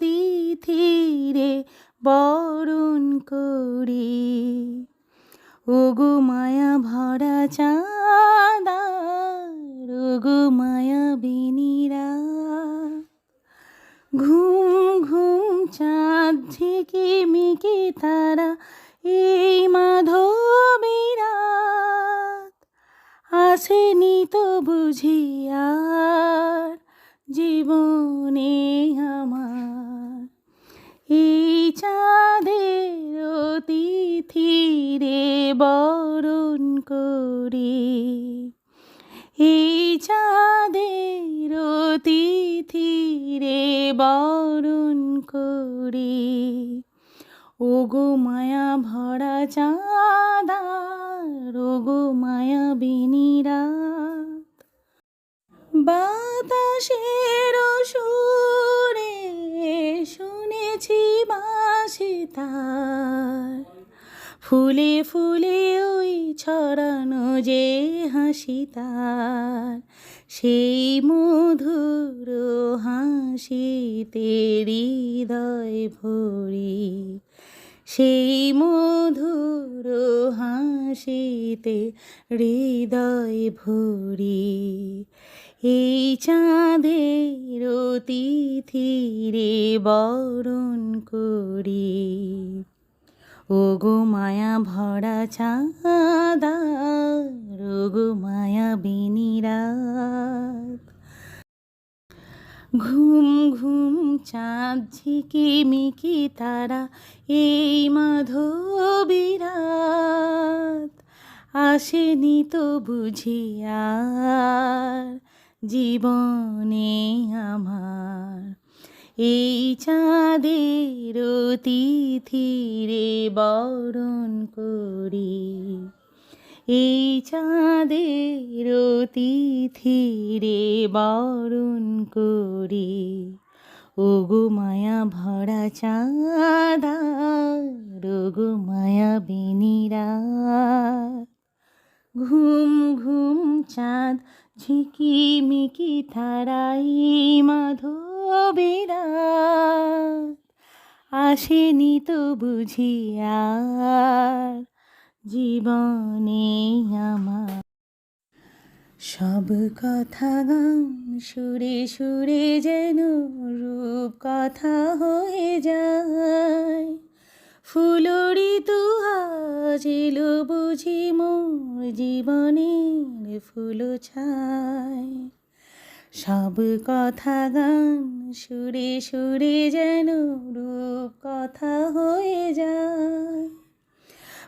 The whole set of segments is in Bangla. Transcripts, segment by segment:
তিথিরে বরণ করি। ওগো মায়া ভরা চাঁদা ওগো মায়া বিনিরা। ঘুম ঘুম চাঁদ ঝিকি মিকি তারা এই মাধবীরাত। আসেনি তো বুঝি আর জীবনে আমার। এই চাঁদের অতিথিরে বরণ করি। এই চাঁদের অতিথিরে বরণ করি। ওগো মায়া ভরা চাঁদা ওগো মায়া বিনিরাত বাতাসের সুরে শুনেছি বাসি তার। ফুলে ফুলে ওই ছড়ানো যে হাসি তার। সেই মধুর হাসিতে হৃদয় ভরি। সেই মধুর হাসিতে হৃদয় ভরি। এই চাঁদের অতিথিরে বরণ করি। ওগো মায়া ভরা চাঁদা ওগো মায়া বিনিরাত ঘুম ঘুম চাঁদ ঝিকি মিকি তারা, এই মাধবীরাত আসেনি তো বুঝি আর জীবনে আমার। এই চাঁদের তিথিরে বরণ করি। এই চাঁদের তিথিরে বরণ করি। ওগো মায়া ভরা চাঁদা রোগো মায়া বিনিরা ঘুম ঘুম চাঁদ ঝিকি মিকি তারাই মাধবীরা। আসেনি তো বুঝি আর জীবনে আমার। সব কথা গান সুরে সুরে যেন রূপ কথা হয়ে যায়। ফুলরি তুহাজ এলো বুঝি মোর জীবনের ফুল ছায়। সব কথা গান সুরে সুরে যেন রূপ কথা হয়ে যায়।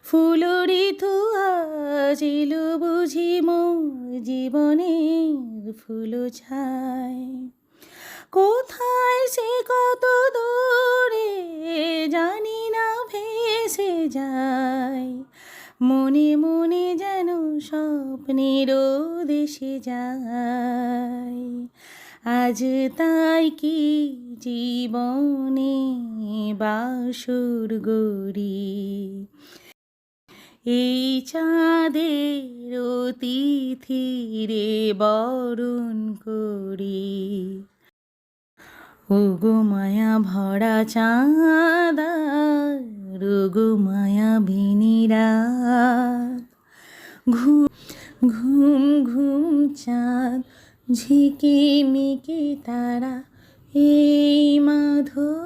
ফুলরি তুহাজ এলো বুঝি মোর জীবনের ফুল ছায়। কোথায় সে কত দূরে মনে মনে যেন স্বপ্নের দেশে যায় আজ তাই কি জীবনে বাসুর গড়ি এই চাঁদের অতিথিরে বরণ করি। ওগো মায়া ভরা চাঁদা রোগো মায়া ভিনিরা ঘুম ঘুম ঘুম চাঁদ ঝিকি মিকি তারা এই মাধবীরা